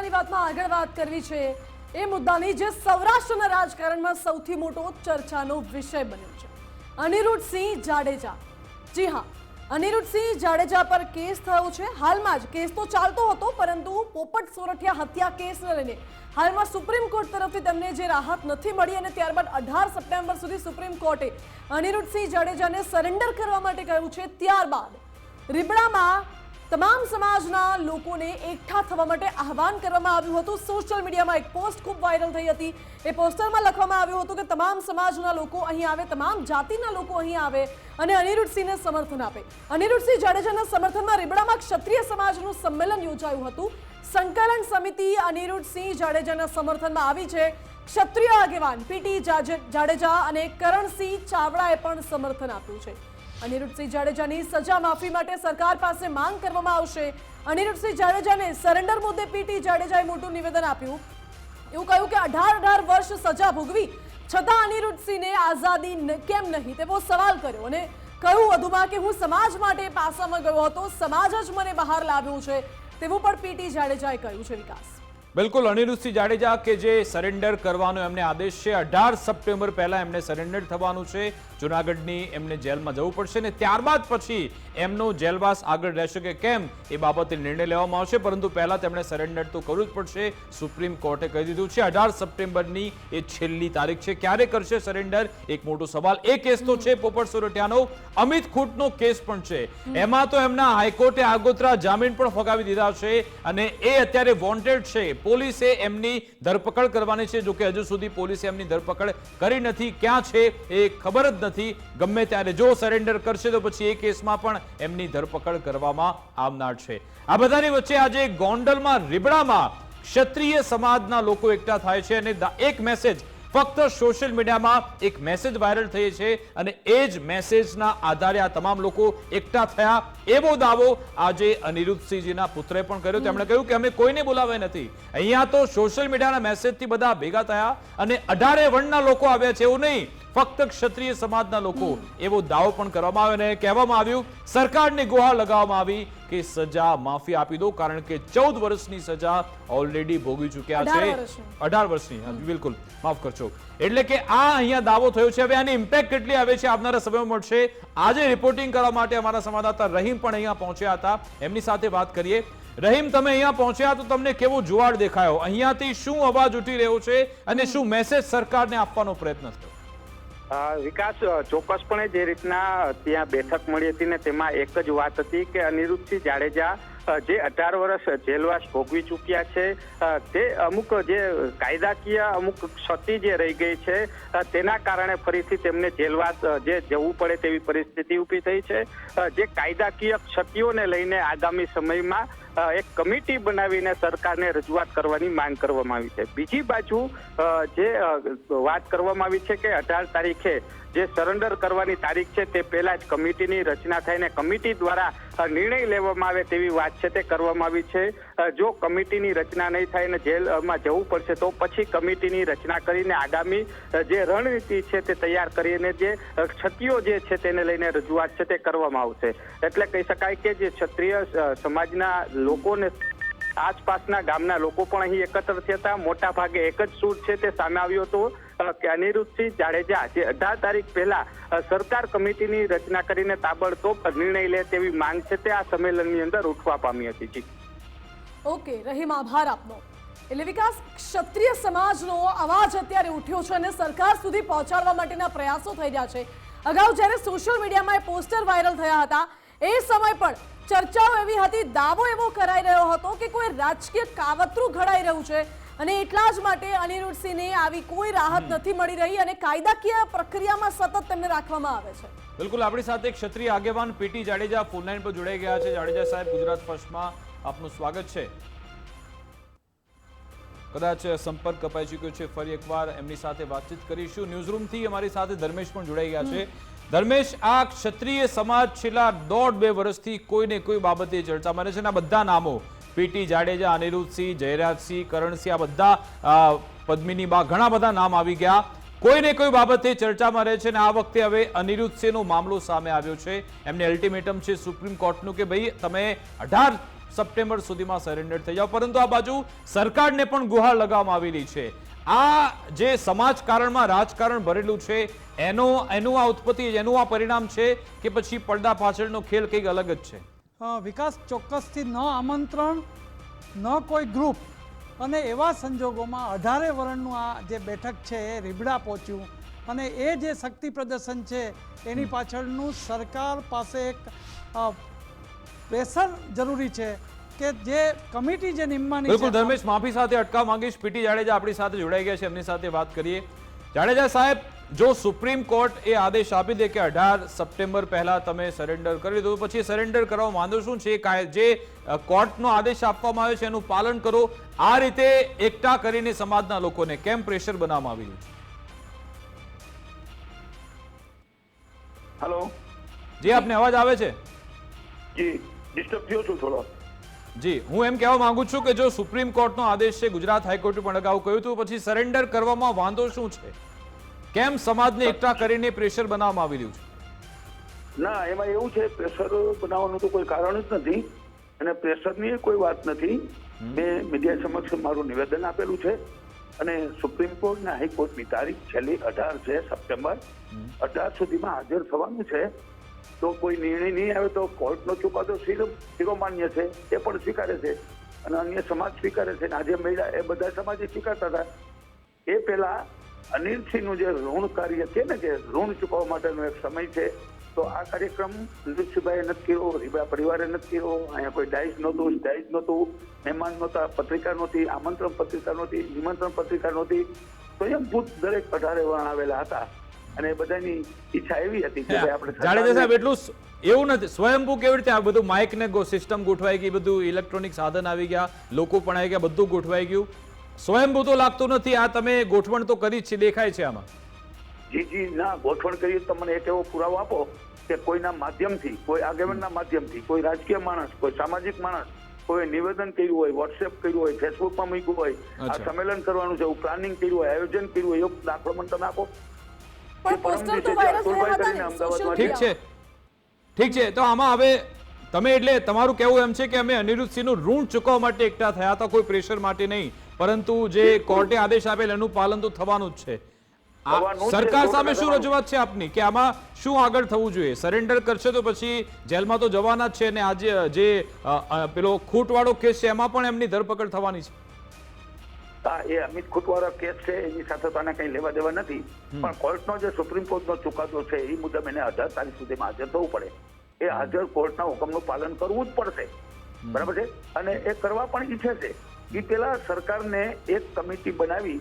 મુદ્દાની વાતમાં આગળ વાત કરવી છે. એ મુદ્દાની જે સૌરાષ્ટ્રના રાજકારણમાં સૌથી મોટો ચર્ચાનો વિષય બન્યો છે. અનિરુદ્ધસિંહ જાડેજા. જી હા, અનિરુદ્ધસિંહ જાડેજા પર કેસ થયો છે. હાલમાં જ કેસ તો ચાલતો હતો, પરંતુ પોપટ સોરઠિયા હત્યા કેસને લઈને હાલમાં સુપ્રીમ કોર્ટ તરફથી તેમને જે રાહત નથી મળી અને ત્યારબાદ અઢાર સપ્ટેમ્બર સુધી સુપ્રીમ કોર્ટે અનિરુદ્ધસિંહ જાડેજાને સરેન્ડર કરવા માટે કહ્યું છે. ત્યારબાદ રીબડામાં તમામ સમાજના લોકોને એકઠા થવા માટે આહવાન કરવામાં આવ્યું હતું. સોશિયલ મીડિયામાં એક પોસ્ટ ખૂબ વાયરલ થઈ હતી. એ પોસ્ટરમાં લખવામાં આવ્યું હતું કે તમામ સમાજના લોકો અહીં આવે, તમામ જાતિના લોકો અહીં આવે અને અનિરુદ્ધસિંહને સમર્થન આપે. અનિરુદ્ધસિંહ જાડેજાના સમર્થનમાં રીબડામાં ક્ષત્રિય સમાજનું સંમેલન યોજાયું હતું. સંકલન સમિતિ અનિરુદ્ધસિંહ જાડેજાના સમર્થનમાં આવી છે. ક્ષત્રિય આગેવાન પીટી જાડેજા અને કરણસિંહ ચાવડાએ પણ સમર્થન આપ્યું છે. અનિરુદ્ધસિંહ જાડેજાની સજા માફી માટે સરકાર પાસે માંગ કરવામાં આવશે. અનિરુદ્ધસિંહ જાડેજાને સરેન્ડર મુદ્દે પીટી જાડેજાએ મોટું નિવેદન આપ્યું. એવું કહ્યું કે અઢાર અઢાર વર્ષ સજા ભોગવી છતાં અનિરુદ્ધસિંહને આઝાદી કેમ નહીં? તેવો સવાલ કર્યો અને કહ્યું વધુમાં કે હું સમાજ માટે પાસામાં ગયો હતો, સમાજ જ મને બહાર લાવ્યું છે. તેવું પણ પીટી જાડેજાએ કહ્યું છે વિકાસ. બિલકુલ, અનિરુદ્ધસિંહ જાડેજા કે જે સરેન્ડર કરવાનો એમને આદેશ છે, અઢાર સપ્ટેમ્બર પહેલા એમને સરેન્ડર થવાનું છે. જુનાગઢની એમને જેલમાં જવું પડશે ને ત્યારબાદ પછી એમનો જેલવાસ આગળ રહેશે કે કેમ એ બાબતે નિર્ણય લેવામાં આવશે, પરંતુ પહેલાં તેમણે સરેન્ડર તો કરવું જ પડશે. સુપ્રીમ કોર્ટે કહી દીધું છે, અઢાર સપ્ટેમ્બરની એ છેલ્લી તારીખ છે. ક્યારે કરશે સરેન્ડર? એક મોટો સવાલ. એ કેસ તો છે પોપટ સોરઠિયાનો. અમિત ખૂટનો કેસ પણ છે. એમાં તો એમના હાઈકોર્ટે આગોતરા જામીન પણ ફગાવી દીધા છે અને એ અત્યારે વોન્ટેડ છે. પોલીસે એમની ધરપકડ કરવાની છે. જોકે હજુ સુધી પોલીસે એમની ધરપકડ કરી નથી. ક્યાં છે એ ખબર જ નથી. ગમે ત્યારે જો સરેન્ડર કરશે તો પછી એ કેસમાં પણ એમની ધરપકડ કરવામાં આવનાર છે. આ બધાની વચ્ચે આજે ગોંડલમાં, રીબડામાં ક્ષત્રિય સમાજના લોકો એકઠા થાય છે અને એક મેસેજ ફક્ત સોશિયલ મીડિયામાં એક મેસેજ વાયરલ થઈ છે અને એ જ મેસેજના આધારે આ તમામ લોકો એકઠા થયા. એવો દાવો આજે અનિરુદ્ધસિંહજીના પુત્રે પણ કર્યો. તેમણે કહ્યું કે અમે કોઈને બોલાવ્યા નથી. અહીંયા તો સોશિયલ મીડિયાના મેસેજથી બધા ભેગા થયા અને અઢારે વર્ણના લોકો આવ્યા છે. એવું નહીં. ફક્ત ક્ષત્રિય સમાજના લોકો એવો દાવો પણ કરવામાં આવ્યો અને કહેવામાં આવ્યું સરકારને ગુહાર લગાવવામાં આવી કે સજા માફી આપી દો કારણ કે ચૌદ વર્ષની સજા ઓલરેડી ભોગવી ચૂક્યા છે. અઢાર વર્ષની બિલકુલ. માફ કરશો એટલે કે આ અહીંયા દાવો થયો છે. હવે આની ઇમ્પેક્ટ કેટલી આવે છે આવનારા સમયમાં મળશે? આજે રિપોર્ટિંગ કરવા માટે અમારા સંવાદદાતા રહીમ પણ અહીંયા પહોંચ્યા હતા. એમની સાથે વાત કરીએ. રહીમ તમે અહીંયા પહોંચ્યા તો તમને કેવો જુવાળ દેખાયો? અહીંયાથી શું અવાજ ઉઠી રહ્યો છે અને શું મેસેજ સરકારને આપવાનો પ્રયત્ન થયો? વિકાસ ચોક્કસપણે જે રીતના ત્યાં બેઠક મળી હતી ને તેમાં એક જ વાત હતી કે અનિરુદ્ધસિંહ જાડેજા જે અઢાર વર્ષ જેલવાસ ભોગવી ચૂક્યા છે તે અમુક જે કાયદાકીય અમુક ક્ષતિ જે રહી ગઈ છે તેના કારણે ફરીથી તેમને જેલવાસ જે જવું પડે તેવી પરિસ્થિતિ ઊભી થઈ છે. જે કાયદાકીય ક્ષતિઓને લઈને આગામી સમયમાં એક કમિટી બનાવીને સરકારને રજૂઆત કરવાની માંગ કરવામાં આવી છે. બીજી બાજુ જે વાત કરવામાં આવી છે કે અઢાર તારીખે જે સરેન્ડર કરવાની તારીખ છે તે પહેલા જ કમિટીની રચના થઈને કમિટી દ્વારા નિર્ણય લેવામાં આવે તેવી વાત છે તે કરવામાં આવી છે. જો કમિટીની રચના નહીં થાય અને જેલમાં જવું પડશે તો પછી કમિટીની રચના કરીને આગામી જે રણનીતિ છે તે તૈયાર કરીને જે ક્ષતિઓ જે છે તેને લઈને રજૂઆત છે તે કરવામાં આવશે. એટલે કહી શકાય કે જે ક્ષત્રિય સમાજના લોકોને આસપાસના ગામના લોકો પણ અહીં એકત્ર થયા હતા. મોટા ભાગે એક જ સૂર છે તે સામે આવ્યો હતો. કે અનિરુદ્ધસિંહ જાડેજા જે અઢાર તારીખ પહેલા સરકાર કમિટીની રચના કરીને તાબડતોબ નિર્ણય લે તેવી માંગ છે તે આ સંમેલનની અંદર ઉઠવા પામી હતી. જી. ઓકે રહીમ, આભાર આપનો. એટલે વિકાસ, ક્ષત્રિય સમાજનો અવાજ અત્યારે ઉઠ્યો છે અને સરકાર સુધી પહોંચાડવા માટેના પ્રયાસો થઈ રહ્યા છે. અગાઉ જ્યારે સોશિયલ મીડિયામાં એ પોસ્ટર વાયરલ થયા હતા, એ સમય પણ ચર્ચાઓ એવી હતી દાવો એવો કરાઈ રહ્યો હતો કે કોઈ રાજકીય કાવતરું ઘડાઈ રહ્યું છે. અને એટલા જ માટે અનિરુદ્ધસિંહને આવી કોઈ રાહત નથી મળી રહી અને કાયદાકીય પ્રક્રિયામાં સતત તેમને રાખવામાં આવે છે. બિલકુલ આપણી સાથે ક્ષત્રિય આગેવાન પીટી જાડેજા ફોનલાઈન પર જોડાઈ ગયા છે. જાડેજા સાહેબ ગુજરાત ફર્સ્ટમાં આપનું સ્વાગત છે. કદાચ સંપર્ક કપાઈ ચૂક્યો છે, ફરી એકવાર એમની સાથે વાતચીત કરીશું. ન્યૂઝરૂમથી અમારી સાથે ધર્મેશ પણ જોડાઈ ગયા છે. ધર્મેશ, આ ક્ષત્રિય સમાજ છેલ્લા દોઢ બે વર્ષથી કોઈને કોઈ બાબતે ચર્ચા રહે છે આ બધા નામો પીટી જાડેજા, અનિરુદ્ધસિંહ, જયરાજસિંહ, કરણસિંહ, આ બધા પદ્મિની બા, ઘણા બધા નામ આવી ગયા. કોઈને કોઈ બાબતે ચર્ચામાં રહે છે અને આ વખતે હવે અનિરુદ્ધ સિંહનો મામલો સામે આવ્યો છે. એમને અલ્ટિમેટમ છે સુપ્રીમ કોર્ટનું કે ભાઈ તમે અઢાર સપ્ટેમ્બર સુધીમાં સરેન્ડર થઈ જાઓ પરંતુ આ બાજુ સરકારને પણ ગુહાર લગાવવામાં આવેલી છે. આ જે સમાજકારણમાં રાજકારણ ભરેલું છે એનો એનું આ ઉત્પત્તિ એનું આ પરિણામ છે કે પછી પડદા પાછળનો ખેલ કંઈક અલગ જ છે. વિકાસ ચોક્કસથી ન આમંત્રણ ન કોઈ ગ્રુપ અને એવા સંજોગોમાં અઢારે વર્ણનું આ જે બેઠક છે એ રીબડા પહોંચ્યું અને એ જે શક્તિ પ્રદર્શન છે એની પાછળનું સરકાર પાસે એક પ્રેશર જરૂરી છે કે જે કમિટી જે નિમવાની બિલકુલ ધર્મેશ માફી સાથે અટકાવ માંગીશ. પીટી જાડેજા આપણી સાથે જોડાઈ ગયા છે એમની સાથે વાત કરીએ. જાડેજા સાહેબ જો સુપ્રીમ કોર્ટ એ આદેશ આપી દે કે અઢાર સપ્ટેમ્બર પહેલા તમે સરેન્ડર કરી દો પછી સરેન્ડર કરવા માંગો શું છે? જે કોર્ટનો આદેશ આપવામાં આવ્યો છે એનું પાલન કરો. આ રીતે એકઠા કરીને સમાજના લોકોને કેમ પ્રેશર બનાવવામાં આવી રહ્યું છે? હેલો જી આપને અવાજ આવે છે? જી. ડિસ્ટર્બ થયો છું થોડો. જી હું એમ કહેવા માંગુ છું કે જો સુપ્રીમ કોર્ટનો આદેશ છે ગુજરાત હાઈકોર્ટે પણ અગાઉ કહ્યું હતું પછી સરેન્ડર કરવામાં વાંધો શું છે? કેમ સમાજને એકઠા કરીને પ્રેશર બનાવવામાં આવી રહ્યું છે? ના એમાં એવું છે પ્રેશર બનાવવાનું તો કોઈ કારણ જ નથી અને પ્રેશરની કોઈ વાત નથી. મેં મીડિયા સમક્ષ મારું નિવેદન આપેલું છે અને સુપ્રીમ કોર્ટ અને હાઈકોર્ટની તારીખ છેલ્લી અઢાર છે સપ્ટેમ્બર. અઢાર સુધીમાં હાજર થવાનું છે. તો કોઈ નિર્ણય નહીં આવે તો કોર્ટનો ચુકાદો શિરો શિરોમાન્ય છે એ પણ સ્વીકારે છે. અને અન્ય સમાજ સ્વીકારે છે. આજે મહિલા એ બધા સમાજે સ્વીકારતા હતા. એ પહેલા અનિલસિંહનું જે ઋણ કાર્ય છે ને, જે ઋણ ચૂકવવા માટેનો એક સમય છે, તો આ કાર્યક્રમ અનિલસિંહભાઈએ નથી કર્યો, રીબા પરિવારે નથી કર્યો, અહીંયા કોઈ ડાઈસ નહોતું ડાઈસ નહોતું, મહેમાન નહોતા, પત્રિકા નહોતી, આમંત્રણ પત્રિકા નહોતી, નિમંત્રણ પત્રિકા નહોતી. સ્વયંભૂત દરેક અઢારે વર્ણ આવેલા હતા. અને બધાની ઈચ્છા એવી હતી કે આપણે જાડેજા સાહેબ એટલું એવું નથી. સ્વયંભૂ કેવી રીતે આ બધું માઇક ને સિસ્ટમ ગોઠવાઈ ગઈ બધું ઇલેક્ટ્રોનિક સાધન આવી ગયા લોકો પણ આવી ગયા બધું ગોઠવાઈ ગયું. સ્વયંભૂ તો લાગતું નથી આ તમે ગોઠવણ તો કરી જ છે દેખાય છે આમાં. જી જી ના ગોઠવણ કરીએ તમને એક એવો પુરાવો આપો કે કોઈના માધ્યમથી કોઈ આગેવાનના માધ્યમથી કોઈ રાજકીય માણસ કોઈ સામાજિક માણસ કોઈ નિવેદન કર્યું હોય વોટ્સએપ કર્યું હોય ફેસબુકમાં મૂક્યું હોય આ સંમેલન કરવાનું છે એવું પ્લાનિંગ કર્યું હોય આયોજન કર્યું હોય એવું દાખલો મને તમે આપો. પણ પોસ્ટર તો વાયરલ થયા હતા ને સોશિયલ ઠીક છે. ઠીક છે. તો આમાં હવે તમે એટલે તમારું કહેવું એમ છે કે અમે અનિરુદ્ધસિંહનું ઋણ ચૂકવવા માટે એકઠા થયા હતા કોઈ પ્રેશર માટે નહીં. પરંતુ જે કોર્ટે આદેશ આપેલ એનું પાલન તો થવાનું જ છે. સરકાર સામે શું રજૂઆત છે આપની? કે આમાં શું આગળ થવું જોઈએ? સરેન્ડર કરશે તો પછી જેલમાં તો જવાના જ છે અને આજે જે પેલો ખૂટવાળો કેસ છે એમાં પણ એમની ધરપકડ થવાની છે હા એ અમિત ખૂટવાળો કેસ છે એની સાથે તો કંઈ લેવા દેવા નથી. પણ કોર્ટનો જે સુપ્રીમ કોર્ટનો ચુકાદો છે એ મુજબ એને અઢાર તારીખ સુધીમાં હાજર થવું પડે. એ હાજર કોર્ટના હુકમનું પાલન કરવું જ પડશે. બરાબર છે? અને એ કરવા પણ ઈચ્છે છે. એ પેલા સરકારને એક કમિટી બનાવી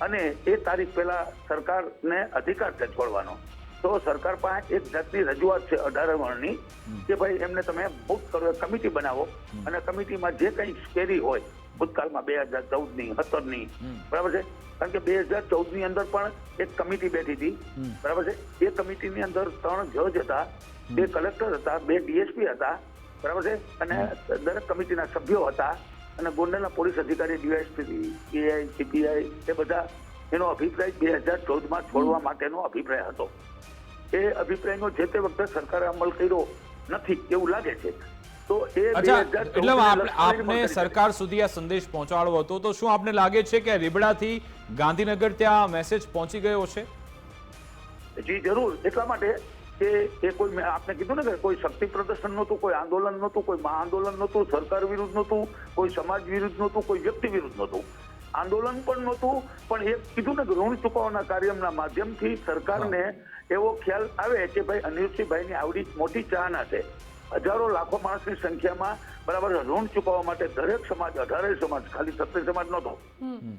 અને એ તારીખ પહેલા સરકારને અધિકાર છે છોડવાનો તો સરકાર પાસે એક જાતની રજૂઆત છે અઢાર વર્ણની કે ભાઈ એમને તમે મુક્ત કરો કમિટી બનાવો. અને કમિટીમાં જે કંઈ સ્કેરી હોય ભૂતકાળમાં બે હજાર ચૌદની સત્તરની બરાબર છે? કારણ કે બે હજાર ચૌદની અંદર પણ એક કમિટી બેઠી હતી. બરાબર છે? એ કમિટીની અંદર ત્રણ જજ હતા બે કલેક્ટર હતા બે ડીએસપી હતા. બરાબર છે? અને દરેક કમિટીના સભ્યો હતા અને ગોંડલના પોલીસ અધિકારી ડીવાયએસપી એઆઈ સીપીઆઈ એ બધા એનો અભિપ્રાય બે હજાર ચૌદમાં છોડવા માટેનો અભિપ્રાય હતો. એ અભિપ્રાયનો જે તે વખતે સરકારે અમલ કર્યો નથી એવું લાગે છે. તો એ એટલે આપને સરકાર સુધી આ સંદેશ પહોંચાડવો હતો. તો શું આપને લાગે છે કે રીબડાથી ગાંધીનગર ત્યાં મેસેજ પહોંચી ગયો છે? જી જરૂર. એટલા માટે કે એ કોઈ આપને કીધું ને કે કોઈ શક્તિ પ્રદર્શન નહોતું કોઈ આંદોલન નહોતું કોઈ મહાઆંદોલન નહોતું સરકાર વિરુદ્ધ નહોતું કોઈ સમાજ વિરુદ્ધ નહોતું કોઈ વ્યક્તિ વિરુદ્ધ નહોતું. આંદોલન પણ નહોતું પણ એ કીધું ને કે ઋણ ચૂકવવાના કાર્યના માધ્યમથી સરકારને એવો ખ્યાલ આવે કે ભાઈ અનિરુદ્ધસિંહભાઈની આવડી મોટી ચાહના છે. હજારો લાખો માણસની સંખ્યામાં બરાબર ઋણ ચૂકવવા માટે દરેક સમાજ અઢારે સમાજ ખાલી સત્તર સમાજ નહોતો.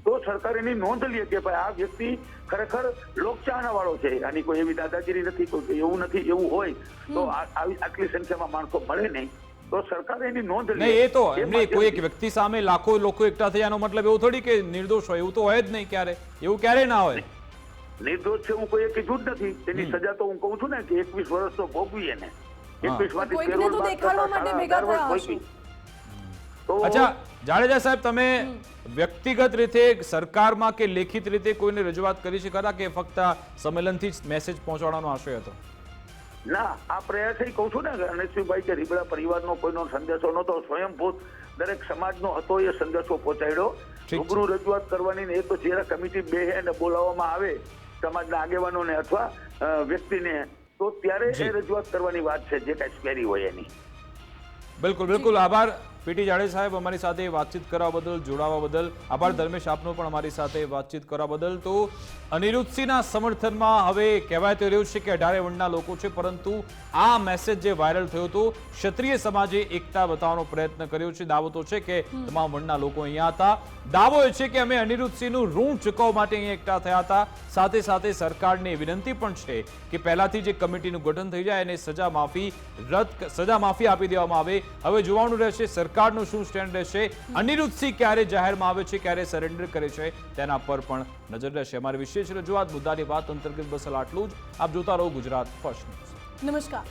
તો સરકાર એની નોંધ લે કે ભાઈ આ વ્યક્તિ ખરેખર લોકચાહના વાળો છે. આની કોઈ એવી દાદાગીરી નથી કોઈ એવું નથી એવું હોય તો આવી આટલી સંખ્યામાં માણસો મળે નહીં. તો સરકાર એની નોંધ લે એ તો એમને કોઈ એક વ્યક્તિ સામે લાખો લોકો એકઠા થયાનો મતલબ એવું થોડી કે નિર્દોષ હોય એવું તો હોય જ નહીં ક્યારે. એવું ક્યારે ના હોય? નિર્દોષ છે હું કોઈ કીધું જ નથી. તેની સજા તો હું કહું છું ને કે એકવીસ વર્ષ તો ભોગવી એને. અચ્છા જાડેજા સાહેબ તમે વ્યક્તિગત રીતે સરકારમાં કે લેખિત રીતે કોઈને રજૂઆત કરી છે ખરા કે ફક્ત સંમેલનથી જ મેસેજ પહોંચાડવાનો આશય હતો? ના આ પ્રયાસ એ કહું છું ને ગણેશભાઈ કે રીબડા પરિવારનો કોઈનો સંદેશો નહોતો સ્વયંભૂત દરેક સમાજનો હતો એ સંદેશો પહોંચાડ્યો. છે. રૂબરૂ રજૂઆત કરવાની ને એ તો જ્યારે કમિટી બે બોલાવવામાં આવે સમાજના આગેવાનોને અથવા વ્યક્તિને તો ત્યારે એ રજૂઆત કરવાની વાત છે જે કાંઈ સ્કેરી હોય એની. બિલકુલ બિલકુલ. આભાર. પીટી જાડેજ સાહેબ અમારી સાથે વાતચીત કરવા બદલ જોડાવા બદલ. આભાર ધર્મેશ આપનો પણ અમારી સાથે વાતચીત કરવા બદલ. તો અનિરુદ્ધસિંહના સમર્થનમાં હવે કહેવાય તો રહ્યું છે કે અઢારે વર્ણના લોકો છે પરંતુ આ મેસેજ જે વાયરલ થયો હતો ક્ષત્રિય સમાજે એકતા બતાવવાનો પ્રયત્ન કર્યો છે. દાવો તો છે કે તમામ વર્ણના લોકો અહીંયા હતા. દાવો એ છે કે અમે અનિરુદ્ધસિંહનું ઋણ ચૂકવવા માટે અહીંયા એકઠા થયા હતા. સાથે સાથે સરકારને વિનંતી પણ છે કે પહેલાથી જે કમિટીનું ગઠન થઈ જાય એને સજા માફી રદ સજા માફી આપી દેવામાં આવે. હવે જોવાનું રહેશે સરકારનું શું સ્ટેન્ડ રહેશે? અનિરુદ્ધસિંહ ક્યારે જાહેરમાં આવે છે? ક્યારે સરેન્ડર કરે છે? તેના પર પણ નજર રહેશે. અમારી વિશેષ રજૂઆત મુદ્દાની વાત અંતર્ગત બસ આટલું જ. આપ જોતા રહો ગુજરાત ફર્સ્ટ નમસ્કાર.